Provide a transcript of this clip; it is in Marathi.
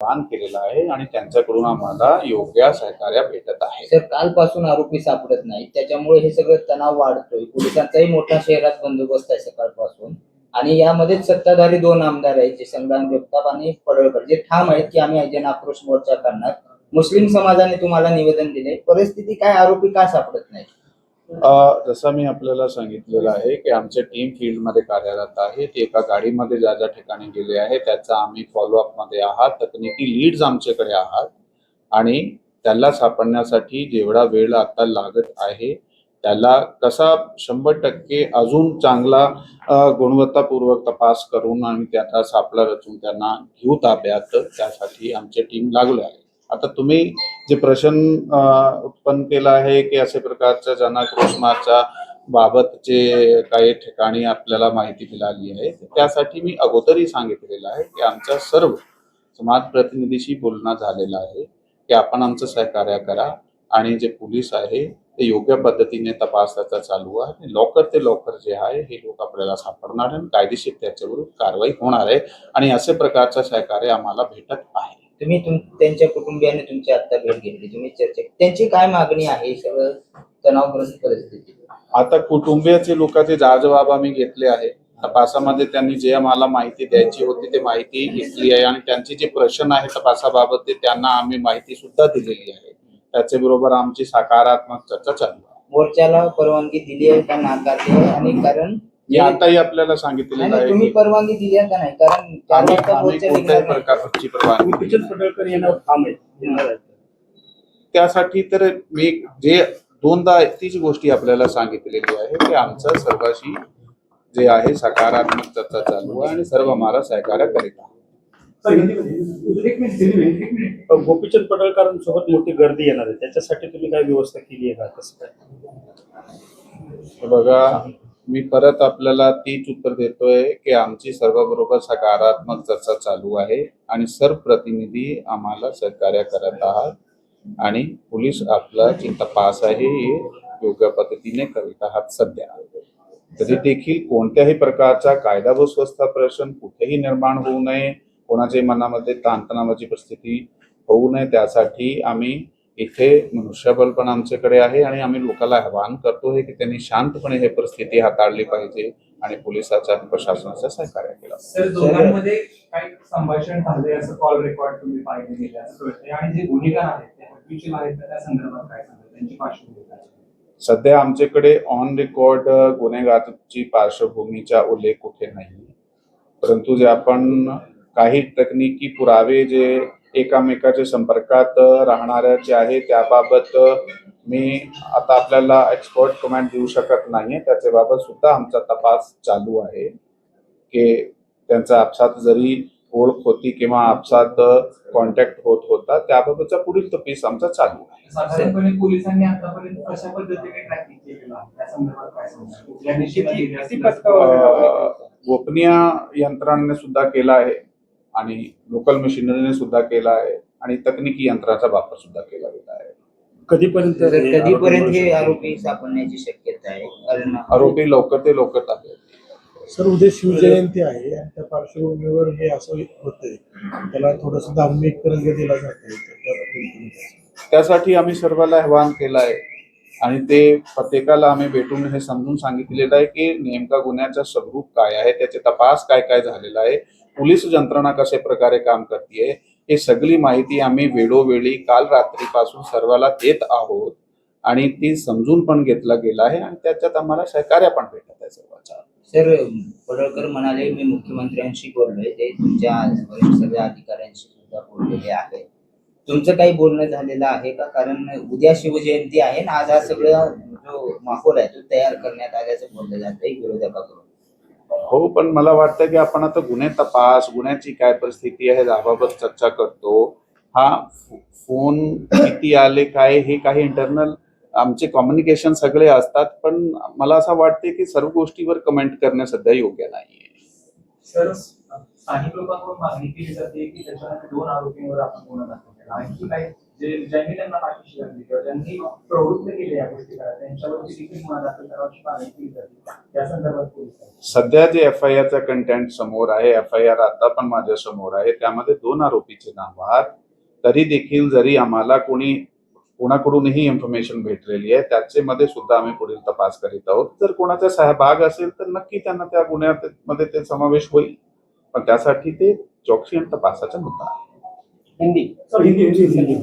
दान केलेलं आहे आणि त्यांच्याकडून आम्हाला योग्य सहकार्य भेटत आहे. सर कालपासून आरोपी सापडत नाही. त्याच्यामुळे हे सगळं तणाव वाढतोय. पोलिसांचाही मोठा शहरात बंदोबस्त आहे सकाळपासून. आणि यामध्ये सत्ताधारी दोन आमदार आहेत जे संग्राम जगताप आणि पडळकर जे ठाम आहेत की आम्ही जन आक्रोश मोर्चा करणार मुस्लिम समाजाने तुम्हाला निवेदन दिले परिस्थिती काय? आरोपी का सापडत नाही जसं मी आपल्याला सांगितलेलं आहे की आमचे टीम फील्डमध्ये कार्यरत आहे ते एका गाडीमध्ये ज्या ज्या ठिकाणी गेले आहे त्याचा आम्ही फॉलोअपमध्ये आहात तकनिकी लीड्स आमच्याकडे आहात आणि त्याला सापडण्यासाठी जेवढा वेळ आता लागत आहे त्याला कसा शंभर टक्के अजून चांगला गुणवत्तापूर्वक तपास करून आणि त्याचा सापळा रचून त्यांना घेऊ ताब्यात त्यासाठी आमची टीम लागलो आहे. आता तुम्ही जे प्रश्न उत्पन्न केला आहे की अशा प्रकारच्या जनकृष्णाच्या बाबत जे काही ठिकाणी आपल्याला माहिती मिळाली आहे त्यासाठी मी अगोदरही सांगितलेलं आहे की आमच्या सर्व समाज प्रतिनिधीशी बोलणं झालेलं आहे की आपण आमचं सहकार्य करा आणि जे पोलीस आहे ते योग्य पद्धतीने तपासाचा चालू आहे आणि लवकर ते लवकर जे आहे हे लोक आपल्याला सापडणार आहे आणि कायदेशीर त्याच्यावर कारवाई होणार आहे आणि अशा प्रकारचं सहकार्य आम्हाला भेटत आहे. तुम्ही तुम त्यांच्या कुटुंबियांनी तुमची आता भेट घेतली तुम्ही चर्चा त्यांची काय मागणी आहे सगळं तणावग्रस्त परिस्थिती? आता कुटुंबियाचे लोकांचे जबाब आम्ही घेतले आहे तपासामध्ये त्यांनी जे आम्हाला माहिती द्यायची होती ते माहिती घेतली आहे आणि त्यांचे जे प्रश्न आहे तपासाबाबत ते त्यांना आम्ही माहिती सुद्धा दिलेली आहे. त्याच्या बरोबर आमची सकारात्मक चर्चा चालू आहे. मोर्चाला परवानगी दिली आहे का नाकारली आहे? आणि कारण मी आताही आपल्याला सांगितलेलं नाही, आहे तुम्ही की परवानगी दिली आहे का नाही कारण चार आम्ही कोणत्याही निघणार नाही. प्रकारची परवानगी दिली गोपीचंद पडळकर येणार ठाम आहेत येणार आहेत. त्यासाठी तर मी जे दोनदा तीच गोष्टी आपल्याला सांगितलेली आहे की आमचं सर्वांशी जे आहे सकारात्मक चर्चा चालू आहे आणि सर्व आम्हाला सहकार्य करीत आहे. गोपीचंद पडळकरांसोबत मोठी गर्दी येणार आहे त्याच्यासाठी तुम्ही काय व्यवस्था केली आहे का कसं काय हे बघा मी परत आपल्याला तीच उत्तर देतोय की आमची सर्वबरोबर सकारात्मक चर्चा चालू आहे आणि सर्व प्रतिनिधी आम्हाला सहकार्य करत आहात. आणि पोलीस आपला जी तपास आहे हे योग्य पद्धतीने करीत आहात सध्या. तरी देखील कोणत्याही प्रकारचा कायदा व स्वस्ता प्रश्न कुठेही निर्माण होऊ नये कोणाच्याही मनामध्ये ताणतणावाची परिस्थिती होऊ नये त्यासाठी आम्ही इथे मनुष्यबळ पण आमच्याकडे आहे आणि आम्ही लोकांना आवाहन करतो आहे की त्यांनी शांतपणे हे परिस्थिती हाताळली पाहिजे आणि पोलिसाच्या आणि प्रशासनाचं सहकार्य केलं सर दोघांमध्ये काही संभाषण झाले असं कॉल रेकॉर्ड तुम्ही पाहिले गेले असं कळतंय आणि जे गुन्हेगार आहेत ते हत्तीचे आहेत तर त्या संदर्भात काय सांगतात त्यांची पार्श्वभूमी काय? सध्या आमच्याकडे ऑन रेकॉर्ड गुन्हेगाराची पार्श्वभूमीचा उल्लेख कुठे नाही. परंतु जे आपण काही तकनिकी पुरावे जे एकामेकाच्या संपर्कात राहणाऱ्याचे आहे त्याबाबत मी आता आपल्याला एक्सपर्ट कमेंट देऊ शकत नाही त्याच्या बाबत सुद्धा आमचा तपास चालू आहे की त्यांचा आपसात जरी ओळख होती किंवा आपसात कॉन्टॅक्ट होत होता त्याबाबतचा पुढील तपास आमचा चालू आहे. साधारणपणे पोलिसांनी आतापर्यंत कशा पद्धतीने ट्रॅकिंग केलेलं गोपनीय यंत्रणाने सुद्धा केला आहे. आणि लोकल मशिनरीने सुद्धा केला आहे आणि तकनिकी यंत्राचा वापर सुद्धा केला गेला आहे. कधीपर्यंत तर कधीपर्यंत हे आरोपी- सापडण्याची शक्यता आहे? आरोपी लवकर ते लवकर ताब्यात सर उद्या शिवजयंती आहे आणि त्या पार्श्वभूमीवर हे असं होतंय. त्याला थोडस धार्मिक रंग दिला जात त्यासाठी आम्ही सर्वांना आवाहन केलं आहे आणि ते प्रत्येकाला आम्ही भेटून हे समजून सांगितलेलं आहे की नेमका गुन्ह्याचा स्वरूप काय आहे त्याचे तपास काय काय झालेला आहे पोलीस यंत्रणा कशा प्रकारे काम करते हे सगळी माहिती आम्ही वेळोवेळी काल रात्रीपासून सर्वाला देत आहोत. आणि ती समजून पण घेतला गेला आहे आणि त्याच्यात आम्हाला सहकार्य पण भेटत आहे सर्वांचा. सर पडळकर म्हणाले मी मुख्यमंत्र्यांशी बोललोय. ते तुमच्या सगळ्या अधिकाऱ्यांशी सुद्धा बोललेले आहे तुमचं काही बोलणं झालेलं आहे का? कारण उद्या शिवजयंती आहे ना आज हा सगळं जो माहोल आहे तो तयार करण्यात आल्याचं बोललं जातंय विरोधकाकडून. हो पण मला वाटतं की आपण आता गुन्हे तपास गुन्ह्याची काय परिस्थिती आहे याबाबत चर्चा करतो. हा फोन किती आले काय हे काही इंटरनल आमचे कम्युनिकेशन सगळे असतात पण मला असं वाटते की सर्व गोष्टीवर कमेंट करणं सध्या योग्य नाहीये. सर स्थानिक लोकांकडून मागणी केली जाते की दोन आरोपींवर आपण गुन्हा दाखल केला. आणखी काही जे ज्यांनी त्यांना पाठीशी लागली किंवा ज्यांनी प्रवृत्त केले या गोष्टी करा त्यांच्यावरती देखील गुन्हा दाखल करावाची मागणी केली जाते. या संदर्भात पोलिसांनी सध्या जे एफ आय आरचा कंटेंट समोर आहे एफ आय आर आता पण माझ्यासमोर आहे त्यामध्ये दोन आरोपीचे नाव आहेत. तरी देखील जरी आम्हाला कोणी कोणाकडूनही इन्फॉर्मेशन भेटलेली आहे त्याचे मध्ये सुद्धा आम्ही पुढील तपास करीत आहोत. जर कोणाचा सहभाग असेल तर नक्की त्यांना त्या गुन्ह्यामध्ये ते समावेश होईल. पण त्यासाठी ते चौकशी आणि तपासाचा मुद्दा आहे. सर हिंदी हिंदी हिंदी